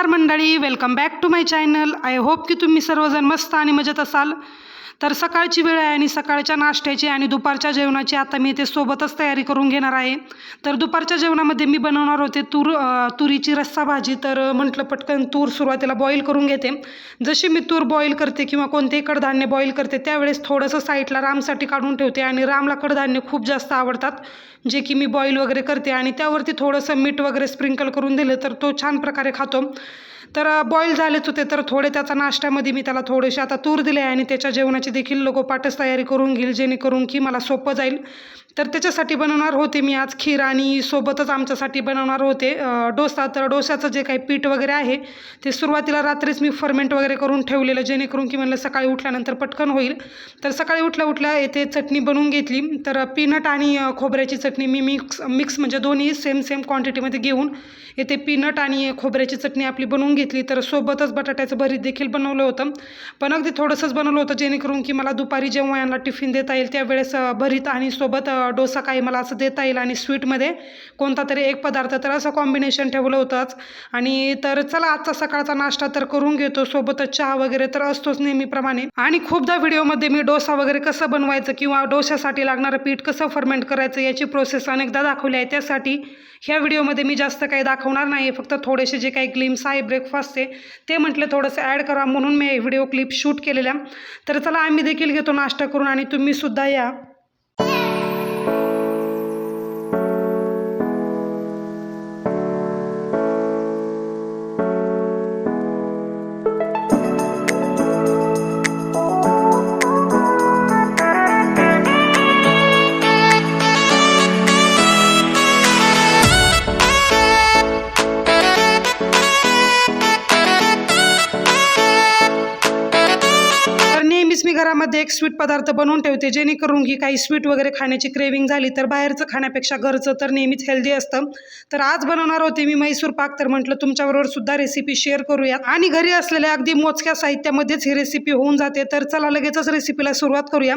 नमस्कार मंडळी welcome back to my channel I hope की तुम्ही सर्वजण मस्त आणि मजेत असाल. तर सकाळची वेळ आहे आणि सकाळच्या नाश्त्याची आणि दुपारच्या जेवणाची आता मी इथे सोबतच तयारी करून घेणार आहे. तर दुपारच्या जेवणामध्ये मी बनवणार होते तूर तुरीची रस्सा भाजी. तर म्हटलं पटकन तूर सुरुवातीला बॉईल करून घेते. जशी मी तूर बॉईल करते किंवा कोणतेही कडधान्य बॉईल करते त्यावेळेस थोडंसं साईडला रामसाठी काढून ठेवते आणि रामला कडधान्य खूप जास्त आवडतात जे की मी बॉईल वगैरे करते. आणि त्यावरती थोडंसं मीठ वगैरे स्प्रिंकल करून दिलं तर तो छान प्रकारे खातो. तर बॉईल झालेच होते तर थोडे त्याचा नाश्त्यामध्ये मी त्याला थोडेसे आता तूर दिले आणि त्याच्या जेवणाची देखील लोकोपाठच तयारी करून घेईल जेणेकरून की मला सोपं जाईल. तर त्याच्यासाठी बनवणार होते मी आज खीर आणि सोबतच आमच्यासाठी बनवणार होते डोसा. तर डोसाचं जे काही पीठ वगैरे आहे ते सुरुवातीला रात्रीच मी फर्मेंट वगैरे करून ठेवलेलं जेणेकरून की म्हणलं सकाळी उठल्यानंतर पटकन होईल. तर सकाळी उठल्या उठल्या येथे चटणी बनवून घेतली. तर पीनट आणि खोबऱ्याची चटणी मी मिक्स मिक्स म्हणजे दोन्ही सेम सेम क्वांटिटीमध्ये घेऊन येथे पीनट आणि खोबऱ्याची चटणी आपली बनवून घेतली तर सोबतच बटाट्याचं भरीत देखील बनवलं होतं. पण अगदी थोडंसंच बनवलं होतं जेणेकरून की मला दुपारी जेव्हा यांना टिफिन देता येईल त्यावेळेस भरीत आणि सोबत डोसा काही मला असं देता येईल आणि स्वीटमध्ये कोणता तरी एक पदार्थ. तर असं कॉम्बिनेशन ठेवलं होतंच. आणि तर चला आजचा सकाळचा नाश्ता तर करून घेतो. सोबतच चहा वगैरे तर असतोच नेहमीप्रमाणे. आणि खूपदा व्हिडिओमध्ये मी डोसा वगैरे कसं बनवायचं किंवा डोशासाठी लागणारं पीठ कसं फर्मेंट करायचं याची प्रोसेस अनेकदा दाखवली आहे. त्यासाठी ह्या व्हिडिओमध्ये मी जास्त काही दाखवणार नाही. फक्त थोडेसे जे काही ग्लिम्स आहे ब्रेकफास्टचे ते म्हटलं थोडंसं ॲड करा. म्हणून मी व्हिडिओ क्लिप शूट केलेल्या. तर चला आम्ही देखील घेतो नाश्ता करून आणि तुम्हीसुद्धा या. घरामध्ये एक स्वीट पदार्थ बनवून ठेवते जेणेकरून की काही स्वीट वगैरे खाण्याची क्रेविंग झाली तर बाहेरचं खाण्यापेक्षा घरचं तर नेहमीच हेल्दी असतं. तर आज बनवणार होते मी मैसूर पाक तर म्हटलं तुमच्याबरोबर सुद्धा रेसिपी शेअर करूया. आणि घरी असलेल्या अगदी मोजक्या साहित्यामध्येच ही रेसिपी होऊन जाते. तर चला लगेचच रेसिपीला सुरुवात करूया.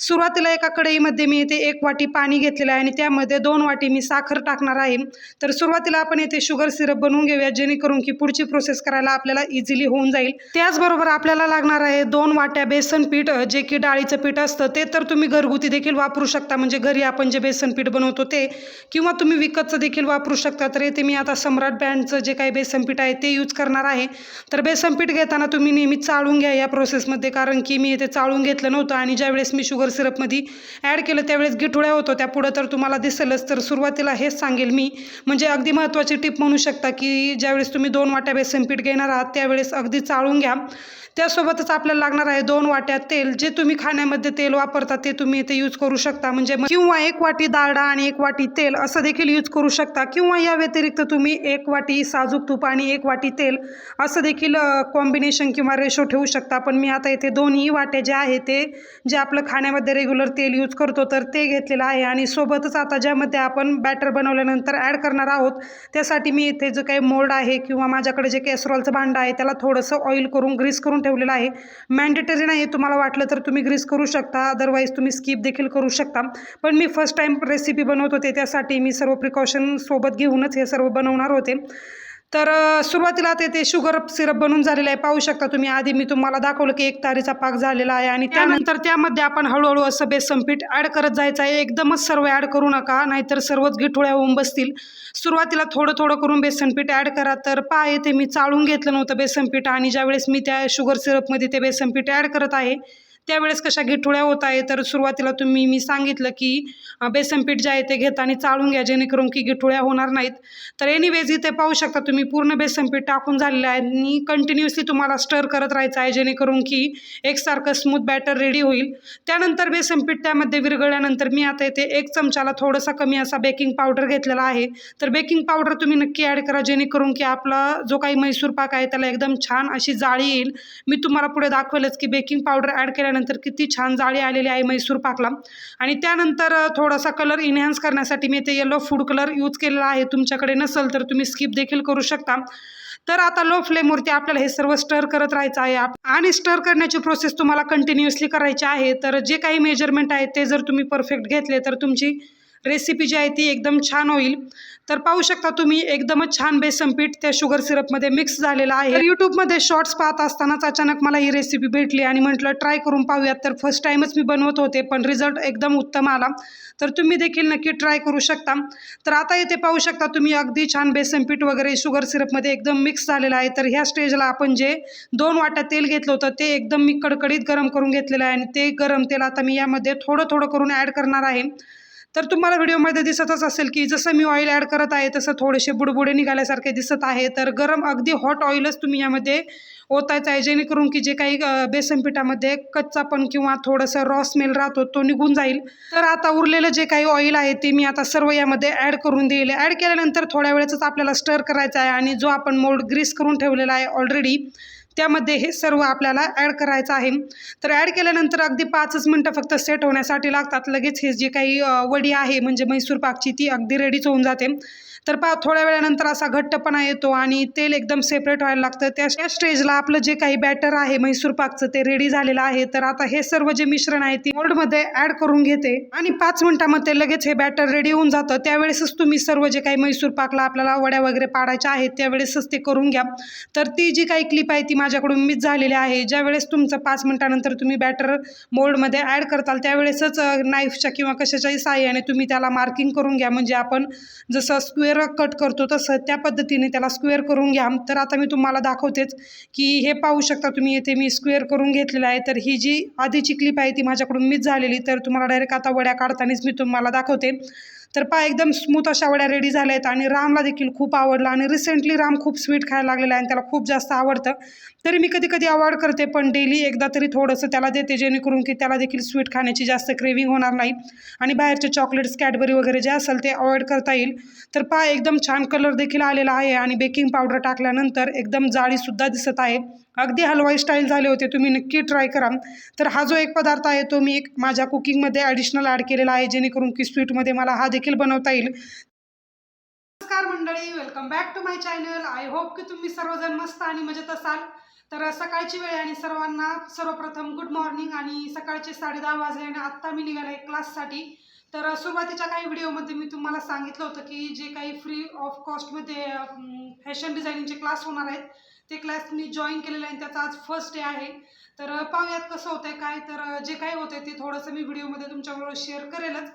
सुरुवातीला एका कढईमध्ये मी इथे एक वाटी पाणी घेतलेलं आहे आणि त्यामध्ये दोन वाटी मी साखर टाकणार आहे. तर सुरुवातीला आपण येथे शुगर सिरप बनवून घेऊया जेणेकरून की पुढची प्रोसेस करायला आपल्याला इझिली होऊन जाईल. त्याचबरोबर आपल्याला लागणार आहे दोन वाट्या बेसन पीठ जे की डाळीचं पीठ असतं ते तर तुम्ही घरगुती देखील वापरू शकता. म्हणजे घरी आपण जे बेसन पीठ बनवतो ते किंवा तुम्ही विकतचं देखील वापरू शकता. तर येथे मी आता सम्राट ब्रँडचं जे काही बेसन पीठ आहे ते यूज करणार आहे. तर बेसन पीठ घेताना तुम्ही नेहमी चाळून घ्या या प्रोसेसमध्ये कारण की मी इथे चाळून घेतलं नव्हतं आणि ज्यावेळेस मी शुगर सिरपमध्ये ॲड केलं त्यावेळेस गिठुळ्या होतो त्या पुढं तर तुम्हाला दिसेलच तर सुरुवातीला हेच सांगेल मी. म्हणजे अगदी महत्त्वाची टिप म्हणू शकता की ज्यावेळेस तुम्ही दोन वाट्या बेसन पीठ घेणार आहात त्यावेळेस अगदी चाळून घ्या. त्यासोबतच आपल्याला लागणार आहे दोन वाट्या तेल जे तुम्ही खाण्यामध्ये तेल वापरता ते तुम्ही इथे यूज करू शकता. म्हणजे किंवा एक वाटी दारडा आणि एक वाटी तेल असं देखील यूज करू शकता. किंवा या व्यतिरिक्त तुम्ही एक वाटी साजूक तूप आणि एक वाटी तेल असं देखील कॉम्बिनेशन किंवा रेशो ठेवू शकता. पण मी आता इथे दोन्ही वाटे जे आहे ते जे आपलं खाण्यामध्ये रेग्युलर तेल यूज करतो तर ते घेतलेलं आहे. आणि सोबतच आता ज्यामध्ये आपण बॅटर बनवल्यानंतर ॲड करणार आहोत त्यासाठी मी इथे जो काही मोल्ड आहे किंवा माझ्याकडे जे कॅसरॉलचं भांडं आहे त्याला थोडंसं ऑइल करून ग्रीस करून ठेवलेलं आहे. मॅन्डेटरी नाही तुम्हाला वाटलं तर तुम्ही ग्रीस करू शकता. अदरवाईज तुम्ही स्किप देखील करू शकता. पण मी फर्स्ट टाईम रेसिपी बनवत होते त्यासाठी मी सर्व प्रिकॉशन सोबत घेऊनच हे सर्व बनवणार होते. तर सुरुवातीला ते ते शुगर सिरप बनून झालेलं आहे. पाहू शकता तुम्ही आधी मी तुम्हाला दाखवलं की एक तारीचा पाक झालेला आहे आणि त्यानंतर त्यामध्ये आपण हळूहळू असं बेसन पीठ ॲड करत जायचं आहे. एकदमच सर्व ॲड करू नका नाहीतर सर्वच गिठोळ्या होऊन बसतील. सुरुवातीला थोडं थोडं करून बेसन पीठ ॲड करा. तर पहा येथे मी चाळून घेतलं नव्हतं बेसन पीठ आणि ज्यावेळेस मी त्या शुगर सिरपमध्ये ते बेसन पीठ ॲड करत आहे त्यावेळेस कशा गिठुळ्या होत आहे? तर सुरुवातीला तुम्ही मी सांगितलं की अ, बेसन पीठ जे आहे ते घेताना चाळून घ्या जेणेकरून की गिठुळ्या होणार नाहीत. तर एनिवेज इथे पाहू शकता तुम्ही पूर्ण बेसन पीठ टाकून झालेलं आहे आणि कंटिन्युअसली तुम्हाला स्टर करत राहायचं आहे जेणेकरून की एकसारखं स्मूथ बॅटर रेडी होईल. त्यानंतर बेसन पीठ त्यामध्ये विरघळल्यानंतर मी आता इथे एक चमचाला थोडासा कमी असा बेकिंग पावडर घेतलेला आहे. तर बेकिंग पावडर तुम्ही नक्की ॲड करा जेणेकरून की आपला जो काही मैसूर पाक आहे त्याला एकदम छान अशी जाळी येईल. मी तुम्हाला पुढे दाखवेलच की बेकिंग पावडर ॲड केल्यानंतर किती छान जाळी आलेली आहे मैसूर पाकला. आणि त्यानंतर थोडासा कलर इन्हॅन्स करण्यासाठी मी ते येलो फूड कलर यूज केलेला आहे. तुमच्याकडे नसेल तर तुम्ही स्किप देखील करू शकता. तर आता लो फ्लेमवरती आपल्याला हे सर्व स्टर करत राहायचं आहे. आणि स्टर करण्याची प्रोसेस तुम्हाला कंटिन्युअसली करायची आहे. तर जे काही मेजरमेंट आहे ते जर तुम्ही परफेक्ट घेतले तर तुमची रेसिपी जी आहे ती एकदम छान होईल. तर पाहू शकता तुम्ही एकदमच छान बेसन पीठ त्या शुगर सिरपमध्ये मिक्स झालेलं आहे. तर यूट्यूबमध्ये शॉर्ट्स पाहत असतानाच अचानक मला ही रेसिपी भेटली आणि म्हटलं ट्राय करून पाहूयात. तर फर्स्ट टाईमच मी बनवत होते पण रिझल्ट एकदम उत्तम आला. तर तुम्ही देखील नक्की ट्राय करू शकता. तर आता इथे पाहू शकता तुम्ही अगदी छान बेसन पीठ वगैरे शुगर सिरपमध्ये एकदम मिक्स झालेलं आहे. तर ह्या स्टेजला आपण जे दोन वाट्या तेल घेतलं होतं ते एकदम मी कडकडीत गरम करून घेतलेलं आहे आणि ते गरम तेल आता मी यामध्ये थोडं थोडं करून ॲड करणार आहे. तर तुम्हाला व्हिडिओमध्ये दिसतच असेल की जसं मी ऑइल ॲड करत आहे तसं थोडेसे बुडबुडे निघाल्यासारखे दिसत आहे. तर गरम अगदी हॉट ऑइलच तुम्ही यामध्ये ओतायचं आहे जेणेकरून की जे काही बेसनपिठामध्ये बेसन पिठामध्ये कच्चापण किंवा थोडंसं रॉ स्मेल राहतो तो निघून जाईल. तर आता उरलेलं जे काही ऑइल आहे ते मी आता सर्व यामध्ये ॲड करून देईल ॲड केल्यानंतर थोड्या वेळेचंच आपल्याला स्टर करायचं आहे आणि जो आपण मोल्ड ग्रीस करून ठेवलेला आहे ऑलरेडी त्यामध्ये हे सर्व आपल्याला ॲड करायचं आहे. तर ॲड केल्यानंतर अगदी पाचच मिनटं फक्त सेट होण्यासाठी लागतात. लगेच हे जे काही वडी आहे म्हणजे म्हैसूर पाकची ती अगदी रेडीच होऊन जाते. तर पा थोड्या वेळानंतर असा घट्टपणा येतो आणि तेल एकदम सेपरेट व्हायला लागतं. त्या स्टेजला आपलं जे काही बॅटर आहे म्हैसूर पाकचं ते रेडी झालेलं आहे. तर आता हे सर्व जे मिश्रण आहे ती मोल्डमध्ये ॲड करून घेते. आणि पाच मिनिटामध्ये लगेच हे बॅटर रेडी होऊन जातं. त्यावेळेसच तुम्ही सर्व जे काही म्हैसूर पाकला आपल्याला वड्या वगैरे पाडायच्या आहेत त्यावेळेसच ते करून घ्या. तर ती जी काही क्लिप आहे ती माझ्याकडून मिस झालेली आहे. ज्यावेळेस तुमचं पाच मिनिटानंतर तुम्ही बॅटर मोल्डमध्ये ॲड करताल त्यावेळेसच नाईफच्या किंवा कशाच्याही साह्याने तुम्ही त्याला मार्किंग करून घ्या. म्हणजे आपण जसं स्क्वेअर कट करतो तसं त्या पद्धतीने त्याला स्क्वेअर करून घ्या. तर आता मी तुम्हाला दाखवतेच की हे पाहू शकता तुम्ही येथे मी स्क्वेअर करून घेतलेलं आहे. तर ही जी आधीची क्लिप आहे ती माझ्याकडून मिस झालेली. तर तुम्हाला डायरेक्ट आता वड्या काढतानाच मी तुम्हाला दाखवते. तर पाय एकदम स्मूथ अशा वड्या रेडी झाल्या आहेत आणि रामला देखील खूप आवडला आणि रिसेंटली राम खूप स्वीट खायला लागलेला आहे आणि त्याला खूप जास्त आवडतं. तरी मी कधी कधी अवॉइड करते पण डेली एकदा तरी थोडंसं त्याला देते जेणेकरून की त्याला देखील स्वीट खाण्याची जास्त क्रेविंग होणार नाही. आणि बाहेरचे चॉकलेट्स कॅडबरी वगैरे जे असेल ते अवॉइड करता येईल. तर पाय एकदम छान कलर देखील आलेला आहे आणि बेकिंग पावडर टाकल्यानंतर एकदम जाळीसुद्धा दिसत आहे. अगदी हलवाई स्टाईल झाले होते तुम्ही नक्की ट्राय करा. तर हा जो एक पदार्थ आहे तो मी एक माझ्या कुकिंगमध्ये ॲडिशनल ॲड केलेला आहे जेणेकरून की स्वीटमध्ये मला हा देखील बनवता येईल. नमस्कार मंडळी welcome back to my channel I hope की तुम्ही सर्वजण मस्त आणि मजेत असाल. तर सकाळची वेळ आणि सर्वांना सर्वप्रथम गुड मॉर्निंग आणि सकाळचे साडे दहा वाजले आणि आत्ता मी निघाले क्लाससाठी तर सुरुवातीच्या काही व्हिडिओमध्ये मी तुम्हाला सांगितलं होतं की जे काही फ्री ऑफ कॉस्टमध्ये फॅशन डिझायनिंगचे क्लास होणार आहेत ते क्लास मी जॉईन केलेलं आहे आणि त्याचा आज फर्स्ट डे आहे. तर पाहूयात कसं होतंय काय तर जे काही होतंय ते थोडंसं मी व्हिडिओमध्ये तुमच्याबरोबर शेअर करेलच.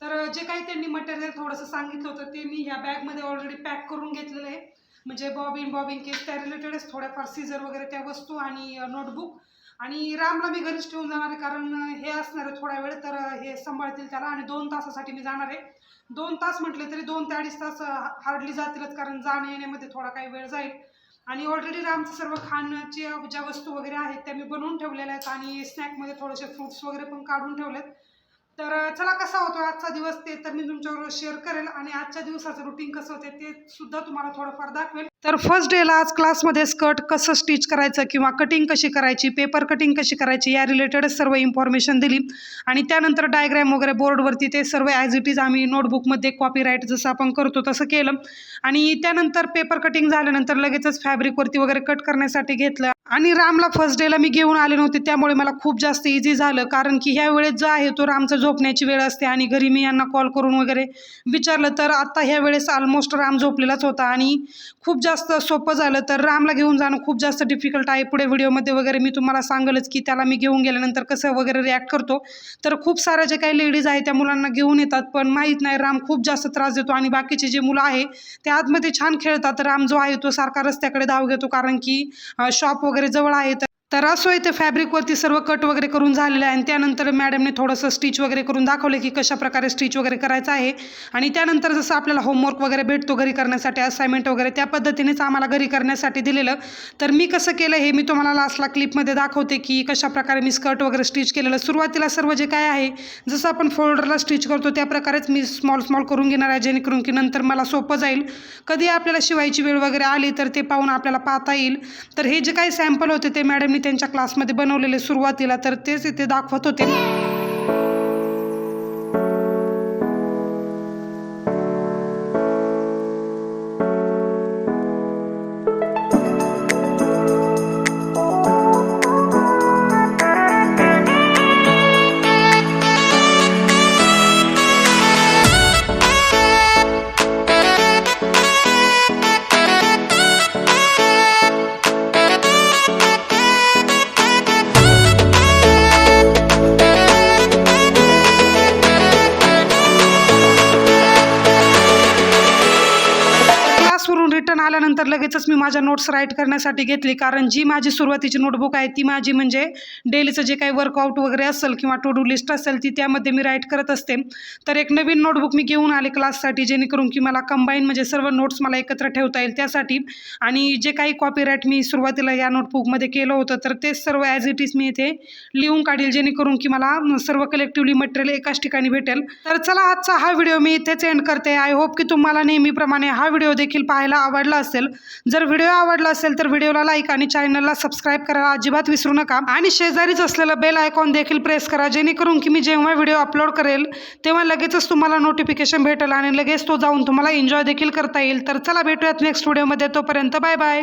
तर जे काही त्यांनी मटेरियल थोडंसं सांगितलं होतं ते मी ह्या बॅगमध्ये ऑलरेडी पॅक करून घेतलेलं आहे. म्हणजे बॉबिन बॉबिन केस त्या रिलेटेडच थोड्याफार सीझर वगैरे त्या वस्तू आणि नोटबुक आणि रामला मी घरीच ठेवून जाणार आहे कारण हे असणार आहे थोडा वेळ तर हे सांभाळतील त्याला आणि दोन तासासाठी मी जाणार आहे. दोन तास म्हटले तरी दोन ते अडीच तास हार्डली जातीलच कारण जाण्या येण्यामध्ये थोडा काही वेळ जाईल. आणि ऑलरेडी आमचं सर्व खाण्याच्या ज्या वस्तू वगैरे आहेत त्या मी बनवून ठेवलेल्या आहेत आणि स्नॅकमध्ये थोडेसे फ्रुट्स वगैरे पण काढून ठेवलेत. तर चला कसा होतो आजचा दिवस ते तर मी तुमच्याबरोबर शेअर करेल आणि आजच्या दिवसाचं रुटीन कसं होते ते सुद्धा तुम्हाला थोडंफार दाखवेल. तर फर्स्ट डेला आज क्लासमध्ये स्कर्ट कसं स्टिच करायचं किंवा कटिंग कशी करायची पेपर कटिंग कशी करायची या रिलेटेडच सर्व इन्फॉर्मेशन दिली. आणि त्यानंतर डायग्रॅम वगैरे बोर्डवरती ते सर्व ॲज इट इज आम्ही नोटबुकमध्ये कॉपीराईट जसं आपण करतो तसं केलं. आणि त्यानंतर पेपर कटिंग झाल्यानंतर लगेचच फॅब्रिकवरती वगैरे कट करण्यासाठी घेतलं. आणि रामला फर्स्ट डेला मी घेऊन आले नव्हते त्यामुळे मला खूप जास्त इझी झालं. कारण की ह्या वेळेस जो आहे तो रामचा झोपण्याची वेळ असते आणि घरी मी यांना कॉल करून वगैरे विचारलं तर आत्ता ह्या वेळेस ऑलमोस्ट राम झोपलेलाच होता आणि खूप जास्त सोपं झालं. तर रामला घेऊन जाणं खूप जास्त डिफिकल्ट आहे. पुढे व्हिडिओमध्ये वगैरे मी तुम्हाला सांगलच की त्याला मी घेऊन गेल्यानंतर कसं वगैरे रिॲक्ट करतो. तर खूप साऱ्या जे काही लेडीज आहे त्या मुलांना घेऊन येतात पण माहीत नाही राम खूप जास्त त्रास देतो आणि बाकीचे जे मुलं आहे ते आतमध्ये छान खेळतात. राम जो आहे तो सारखा रस्त्याकडे धाव घेतो कारण की शॉप वगैरे जवळ आहे तर तर असो इथे फॅब्रिकवरती सर्व कट वगैरे करून झालेलं आहे. आणि त्यानंतर मॅडमने थोडंसं स्टिच वगैरे करून दाखवले की कशा प्रकारे स्टिच वगैरे करायचं आहे. आणि त्यानंतर जसं आपल्याला होमवर्क वगैरे भेटतो घरी करण्यासाठी असाइनमेंट वगैरे त्या पद्धतीनेच आम्हाला घरी करण्यासाठी दिलेलं. तर मी कसं केलं हे मी तुम्हाला लास्टला क्लिपमध्ये दाखवते की कशा प्रकारे मी स्कर्ट वगैरे स्टिच केलेलं. सुरुवातीला सर्व जे काय आहे जसं आपण फोल्डरला स्टिच करतो त्या प्रकारेच मी स्मॉल स्मॉल करून घेणार आहे जेणेकरून की नंतर मला सोपं जाईल. कधी आपल्याला शिवायची वेळ वगैरे आली तर ते पाहून आपल्याला पाहता येईल. तर हे जे काही सॅम्पल होते ते मॅडमने त्यांच्या क्लासमध्ये बनवलेले सुरुवातीला तर तेच इथे दाखवत होते. त्यानंतर लगेचच मी माझ्या नोट्स राईट करण्यासाठी घेतली. कारण जी माझी सुरुवातीची नोटबुक आहे ती माझी म्हणजे डेलीचं जे काही वर्कआउट वगैरे असेल किंवा टू डू लिस्ट असेल ती त्यामध्ये मी राईट करत असते. तर एक नवीन नोटबुक मी घेऊन आले क्लाससाठी जेणेकरून की मला कंबाईन म्हणजे सर्व नोट्स मला एकत्र ठेवता येईल त्यासाठी. आणि जे काही कॉपीराईट मी सुरुवातीला या नोटबुकमध्ये केलं होतं तर तेच सर्व ॲज इट इज मी इथे लिहून काढेल जेणेकरून की मला सर्व कलेक्टिव्हली मटेरियल एकाच ठिकाणी भेटेल. तर चला आजचा हा व्हिडिओ मी इथेच एंड करते. आय होप की तुम्हाला नेहमीप्रमाणे हा व्हिडिओ देखील पाहायला आवडला असेल. जर व्हिडिओ आवडला असेल तर व्हिडिओला लाईक आणि चॅनलला सबस्क्राईब करायला अजिबात विसरू नका. आणि शेजारीच असलेलं बेल आयकॉन देखील प्रेस करा. जेणेकरून की मी जेव्हा व्हिडिओ अपलोड करेल तेव्हा लगेचच तुम्हाला नोटिफिकेशन भेटेल आणि लगेच तो जाऊन तुम्हाला एन्जॉय देखील करता येईल. तर चला भेटूयात नेक्स्ट व्हिडिओमध्ये तोपर्यंत बाय बाय